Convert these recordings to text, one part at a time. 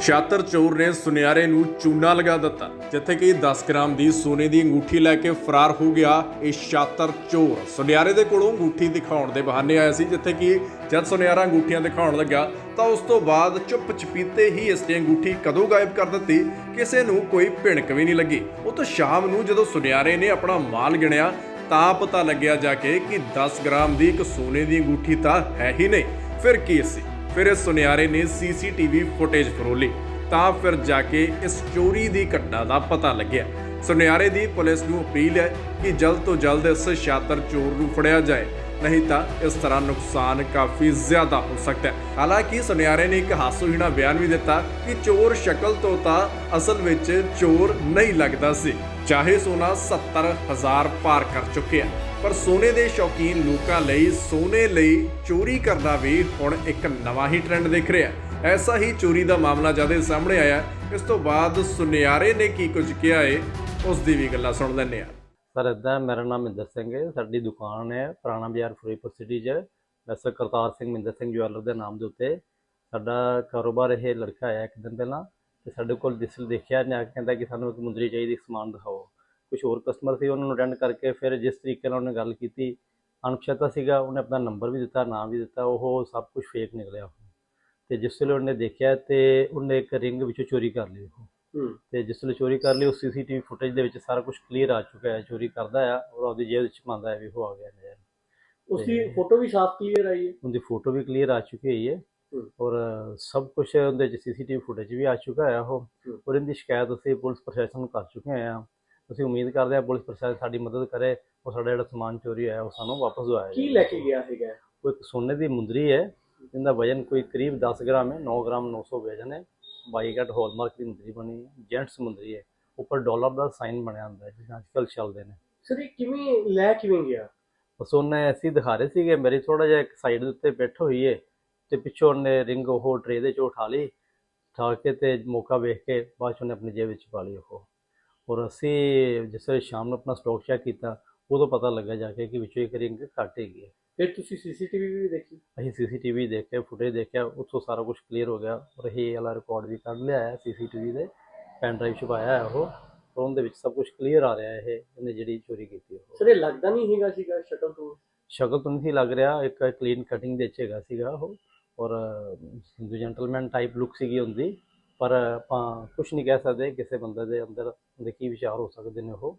ਛਾਤਰ ਚੋਰ ਨੇ ਸੁਨਿਆਰੇ ਨੂੰ ਚੂਨਾ ਲਗਾ ਦਿੱਤਾ, ਜਿੱਥੇ ਕਿ 10 ਗ੍ਰਾਮ ਦੀ ਸੋਨੇ ਦੀ ਅੰਗੂਠੀ ਲੈ ਕੇ ਫਰਾਰ ਹੋ ਗਿਆ ਇਹ ਛਾਤਰ ਚੋਰ। ਸੁਨਿਆਰੇ ਦੇ ਕੋਲੋਂ ਅੰਗੂਠੀ ਦਿਖਾਉਣ ਦੇ ਬਹਾਨੇ ਆਇਆ ਸੀ, ਜਿੱਥੇ ਕਿ ਜਦ ਸੁਨਿਆਰਾ ਅੰਗੂਠੀਆਂ ਦਿਖਾਉਣ ਲੱਗਾ, ਤਾਂ ਉਸ ਤੋਂ ਬਾਅਦ ਚੁੱਪ ਚਪੀਤੇ ਹੀ ਇਸ ਦੀ ਅੰਗੂਠੀ ਕਦੋਂ ਗਾਇਬ ਕਰ ਦਿੱਤੀ, ਕਿਸੇ ਨੂੰ ਕੋਈ ਭਿਣਕ ਵੀ ਨਹੀਂ ਲੱਗੀ। ਉਹ ਤਾਂ ਸ਼ਾਮ ਨੂੰ ਜਦੋਂ ਸੁਨਿਆਰੇ ਨੇ ਆਪਣਾ ਮਾਲ ਗਿਣਿਆ, ਤਾਂ ਪਤਾ ਲੱਗਿਆ ਜਾ ਕੇ ਕਿ 10 ਗ੍ਰਾਮ ਦੀ ਇੱਕ ਸੋਨੇ ਦੀ ਅੰਗੂਠੀ ਤਾਂ ਹੈ ਹੀ ਨਹੀਂ। ਫਿਰ ਕੀ ਸੀ? ਫਿਰ ਇਸ ਸੁਨਿਆਰੇ ਨੇ ਸੀਸੀਟੀਵੀ ਫੁਟੇਜ ਫਰੋਲੀ, ਤਾਂ ਫਿਰ ਜਾ ਕੇ ਇਸ ਚੋਰੀ ਦੀ ਘਟਨਾ ਦਾ ਪਤਾ ਲੱਗਿਆ। ਸੁਨਿਆਰੇ ਦੀ ਪੁਲਿਸ ਨੂੰ ਅਪੀਲ ਹੈ ਕਿ ਜਲਦ ਤੋਂ ਜਲਦ ਇਸ ਸ਼ਾਤਰ ਚੋਰ ਨੂੰ ਫੜਿਆ ਜਾਏ। ਨਹੀਂ ਤਾਂ ਇਸ ਤਰ੍ਹਾਂ ਨੁਕਸਾਨ ਕਾਫੀ ਜ਼ਿਆਦਾ ਹੋ ਸਕਦਾ ਹੈ। ਹਾਲਾਂਕਿ ਸੁਨਿਆਰੇ ਨੇ ਇੱਕ ਹਾਸੋਹੀਣਾ ਬਿਆਨ ਵੀ ਦਿੱਤਾ ਕਿ ਚੋਰ ਸ਼ਕਲ ਤੋਂ ਤਾਂ ਅਸਲ ਵਿੱਚ ਚੋਰ ਨਹੀਂ ਲੱਗਦਾ ਸੀ। ਚਾਹੇ ਸੋਨਾ 70000 ਪਾਰ ਕਰ ਚੁੱਕਿਆ ਪਰ ਸੋਨੇ ਦੇ ਸ਼ੌਕੀਨ ਲੋਕਾਂ ਲਈ ਸੋਨੇ ਲਈ ਚੋਰੀ ਕਰਨਾ ਵੀ ਹੁਣ ਇੱਕ ਨਵਾਂ ਹੀ ਟ੍ਰੈਂਡ ਦਿਖ ਰਿਹਾ ਹੈ। ਐਸਾ ਹੀ ਚੋਰੀ ਦਾ ਮਾਮਲਾ ਜਦ ਸਾਹਮਣੇ ਆਇਆ, ਇਸ ਤੋਂ ਬਾਅਦ ਸੁਨਿਆਰੇ ਨੇ ਕੀ ਕੁਝ ਕਿਹਾ ਏ ਉਸ ਦੀ ਵੀ ਗੱਲਾਂ ਸੁਣ ਲੈਂਦੇ ਹਾਂ। ਸਰ ਇੱਦਾਂ ਮੇਰਾ ਨਾਮ ਮਿੰਦਰ ਸਿੰਘ ਹੈ, ਸਾਡੀ ਦੁਕਾਨ ਹੈ ਪੁਰਾਣਾ ਬਾਜ਼ਾਰ ਫਰੀਦਕੋਟ ਸਿਟੀ 'ਚ। ਵੈਸੇ ਕਰਤਾਰ ਸਿੰਘ ਮਿੰਦਰ ਸਿੰਘ ਜੁਐਲਰ ਦੇ ਨਾਮ ਦੇ ਉੱਤੇ ਸਾਡਾ ਕਾਰੋਬਾਰ ਇਹ ਲੜਕਾ ਆਇਆ ਇੱਕ ਦਿਨ ਪਹਿਲਾਂ ਤੇ ਸਾਡੇ ਕੋਲ ਜਿਸ ਦੇਖਿਆ ਜਾਂ ਕਹਿੰਦਾ ਕਿ ਸਾਨੂੰ ਇੱਕ ਮੁੰਦਰੀ ਚਾਹੀਦੀ ਸਮਾਨ ਦਿਖਾਓ। ਕੁਝ ਹੋਰ ਕਸਟਮਰ ਸੀ, ਉਹਨਾਂ ਨੂੰ ਅਟੈਂਡ ਕਰਕੇ ਫਿਰ ਜਿਸ ਤਰੀਕੇ ਨਾਲ ਉਹਨੇ ਗੱਲ ਕੀਤੀ, ਅਣਪਛਾਤਾ ਸੀਗਾ, ਉਹਨੇ ਆਪਣਾ ਨੰਬਰ ਵੀ ਦਿੱਤਾ ਨਾਮ ਵੀ ਦਿੱਤਾ, ਉਹ ਸਭ ਕੁਝ ਫੇਕ ਨਿਕਲਿਆ। ਉਹ ਤੇ ਜਿਸ ਵੇਲੇ ਉਹਨੇ ਦੇਖਿਆ ਤੇ ਉਹਨੇ ਇੱਕ ਰਿੰਗ ਵਿੱਚੋਂ ਚੋਰੀ ਕਰ ਲਈ ਉਹ। ਤੇ ਜਿਸ ਵੇਲੇ ਚੋਰੀ ਕਰ ਲਈ ਉਹ ਸੀਸੀਟੀਵੀ ਫੁਟੇਜ ਦੇ ਵਿੱਚ ਸਾਰਾ ਕੁਝ ਕਲੀਅਰ ਆ ਚੁੱਕਾ ਹੈ ਚੋਰੀ ਕਰਦਾ ਆ ਔਰ ਉਹਦੀ ਜੇਬ ਵਿੱਚ ਪਾਉਂਦਾ ਹੈ ਵੀ ਉਹ ਆ ਗਿਆ ਨਜ਼ਰ। ਉਸਦੀ ਫੋਟੋ ਵੀ ਸਾਫ਼ ਕਲੀਅਰ ਆਈ ਹੈ? ਉਹਦੀ ਫੋਟੋ ਵੀ ਕਲੀਅਰ ਆ ਚੁੱਕੀ ਹੈ। ਔਰ ਸਭ ਕੁਝ ਉਹਦੇ ਵਿੱਚ ਸੀਸੀਟੀਵੀ ਫੁਟੇਜ ਵੀ ਆ ਚੁੱਕਾ ਹੈ ਉਹ। ਔਰ ਇਹਦੀ ਸ਼ਿਕਾਇਤ ਅਸੀਂ ਪੁਲਿਸ ਪ੍ਰਸ਼ਾਸਨ ਨੂੰ ਕਰ ਚੁੱਕੇ ਹਾਂ। ਅਸੀਂ ਉਮੀਦ ਕਰਦੇ ਹਾਂ ਪੁਲਿਸ ਪ੍ਰਸ਼ਾਸਨ ਸਾਡੀ ਮਦਦ ਕਰੇ ਉਹ ਸਾਡਾ ਜਿਹੜਾ ਸਮਾਨ ਚੋਰੀ ਹੋਇਆ ਉਹ ਸਾਨੂੰ ਵਾਪਸ ਦਵਾਇਆ ਕੀ ਲੈ ਕੇ ਗਿਆ ਹੈਗਾ ਕੋਈ ਇੱਕ ਸੋਨੇ ਦੀ ਮੁੰਦਰੀ ਹੈ ਜਿਹਦਾ ਵਜਨ ਕੋਈ ਕਰੀਬ 10 ਗ੍ਰਾਮ ਹੈ 9 ਗ੍ਰਾਮ 900 ਵਜਨ ਹੈ। ਬਾਈਕਟ ਹੌਲਮਾਰਕ ਦੀ ਮੁੰਦਰੀ ਬਣੀ ਹੈ ਜੈਂਟਸ ਮੁੰਦਰੀ ਹੈ ਉੱਪਰ ਡਾਲਰ ਦਾ ਸਾਈਨ ਬਣਿਆ ਹੁੰਦਾ ਹੈ ਜਿਵੇਂ ਅੱਜਕੱਲ ਚੱਲਦੇ ਨੇ। ਸਰ ਇਹ ਕਿਵੇਂ ਲੈ ਕਿਵੇਂ ਗਿਆ? ਬਸ ਉਹਨੇ ਅਸੀਂ ਦਿਖਾ ਰਹੇ ਸੀਗੇ ਮੇਰੀ ਥੋੜਾ ਜਿਹਾ ਇੱਕ ਸਾਈਡ ਦੇ ਉੱਤੇ ਬੈਠ ਹੋਈ ਏ ਤੇ ਪਿੱਛੋਂ ਉਹਨੇ ਰਿੰਗ ਉਹ ਟਰੇ ਦੇ ਚੋਂ ਉਠਾ ਲਈ ਉਠਾ ਕੇ ਤੇ ਮੌਕਾ ਵੇਖ ਕੇ ਬਾਅਦ 'ਚ ਉਹਨੇ ਆਪਣੀ ਜੇਬ ਵਿੱਚ ਪਾ ਲਈ ਉਹ। ਔਰ ਅਸੀਂ ਜਿਸ ਵੇਲੇ ਸ਼ਾਮ ਨੂੰ ਆਪਣਾ ਸਟਾਕ ਚੈੱਕ ਕੀਤਾ ਉਦੋਂ ਪਤਾ ਲੱਗਾ ਜਾ ਕੇ ਕਿ ਵਿੱਚੋਂ ਇੱਕ ਰਿੰਗ ਘੱਟ ਹੈਗੀ ਹੈ। ਫਿਰ ਤੁਸੀਂ ਸੀਸੀਟੀਵੀ ਵੀ ਦੇਖੀ? ਅਸੀਂ ਸੀਸੀਟੀਵੀ ਦੇਖਿਆ ਫੁਟੇਜ ਦੇਖਿਆ ਉੱਥੋਂ ਸਾਰਾ ਕੁਝ ਕਲੀਅਰ ਹੋ ਗਿਆ ਔਰ ਇਹ ਵਾਲਾ ਰਿਕਾਰਡ ਵੀ ਕੱਢ ਲਿਆ ਹੈ ਸੀਸੀਟੀਵੀ ਦੇ ਪੈਨ ਡਰਾਈਵ 'ਚ ਪਾਇਆ ਹੈ ਉਹ ਔਰ ਉਹਦੇ ਵਿੱਚ ਸਭ ਕੁਝ ਕਲੀਅਰ ਆ ਰਿਹਾ ਹੈ ਇਹ ਇਹਨੇ ਜਿਹੜੀ ਚੋਰੀ ਕੀਤੀ ਉਹ। ਸਰ ਇਹ ਲੱਗਦਾ ਨਹੀਂ ਹੈਗਾ ਸੀਗਾ ਸ਼ਕਲ ਤੋਂ? ਸ਼ਕਲ ਤੋਂ ਨਹੀਂ ਲੱਗ ਰਿਹਾ ਇੱਕ ਕਲੀਨ ਕਟਿੰਗ ਦੇ ਵਿੱਚ ਹੈਗਾ ਸੀਗਾ ਉਹ ਔਰ ਹਿੰਦੂ ਜੈਂਟਲਮੈਨ ਟਾਈਪ ਲੁੱਕ ਸੀਗੀ ਹੁੰਦੀ ਪਰ ਆਪਾਂ ਕੁਝ ਨਹੀਂ ਕਹਿ ਸਕਦੇ ਕਿਸੇ ਬੰਦੇ ਦੇ ਅੰਦਰ ਦੇ ਕੀ ਵਿਚਾਰ ਹੋ ਸਕਦੇ ਨੇ ਉਹ।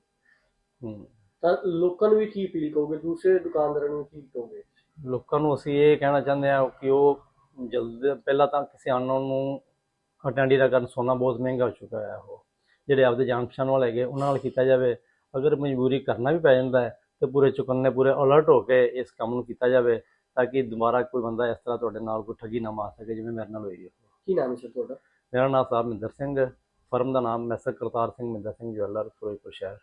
ਤਾਂ ਲੋਕਾਂ ਨੂੰ ਵੀ ਕੀ ਅਪੀਲ ਕਰੋਗੇ? ਦੂਸਰੇ ਦੁਕਾਨਦਾਰਾਂ ਨੂੰ ਕੀ ਕਹੋਗੇ? ਲੋਕਾਂ ਨੂੰ ਅਸੀਂ ਇਹ ਕਹਿਣਾ ਚਾਹੁੰਦੇ ਹਾਂ ਕਿ ਉਹ ਜਲਦ ਪਹਿਲਾਂ ਤਾਂ ਕਿਸਾਨਾਂ ਨੂੰ ਅਟੈਂਡੀ ਦਾ ਕਰਨ ਸੋਨਾ ਬਹੁਤ ਮਹਿੰਗਾ ਹੋ ਚੁੱਕਾ ਹੈ ਉਹ। ਜਿਹੜੇ ਆਪਦੇ ਜਾਣ ਪਛਾਣ ਵਾਲੇ ਹੈਗੇ ਉਹਨਾਂ ਨਾਲ ਕੀਤਾ ਜਾਵੇ। ਅਗਰ ਮਜਬੂਰੀ ਕਰਨਾ ਵੀ ਪੈ ਜਾਂਦਾ ਹੈ ਤੇ ਪੂਰੇ ਚੁਕੰਨੇ ਪੂਰੇ ਅਲਰਟ ਹੋ ਕੇ ਇਸ ਕੰਮ ਨੂੰ ਕੀਤਾ ਜਾਵੇ ਤਾਂ ਕਿ ਦੁਬਾਰਾ ਕੋਈ ਬੰਦਾ ਇਸ ਤਰ੍ਹਾਂ ਤੁਹਾਡੇ ਨਾਲ ਕੋਈ ਠੱਗੀ ਨਾ ਮਾਰ ਸਕੇ ਜਿਵੇਂ ਮੇਰੇ ਨਾਲ ਹੋਈ ਹੈ। ਕੀ ਨਾਮ ਹੈ ਸਰ ਤੁਹਾਡਾ? ਮੇਰਾ ਨਾਮ ਸਾਹਿਬ ਮਹਿੰਦਰ ਸਿੰਘ ਫਰਮ ਦਾ ਨਾਮ ਮੈਸਰ ਕਰਤਾਰ ਸਿੰਘ ਮਹਿੰਦਰ ਸਿੰਘ ਜਵੈਲਰ ਫਿਰੋਜ਼ਪੁਰ ਸ਼ਹਿਰ।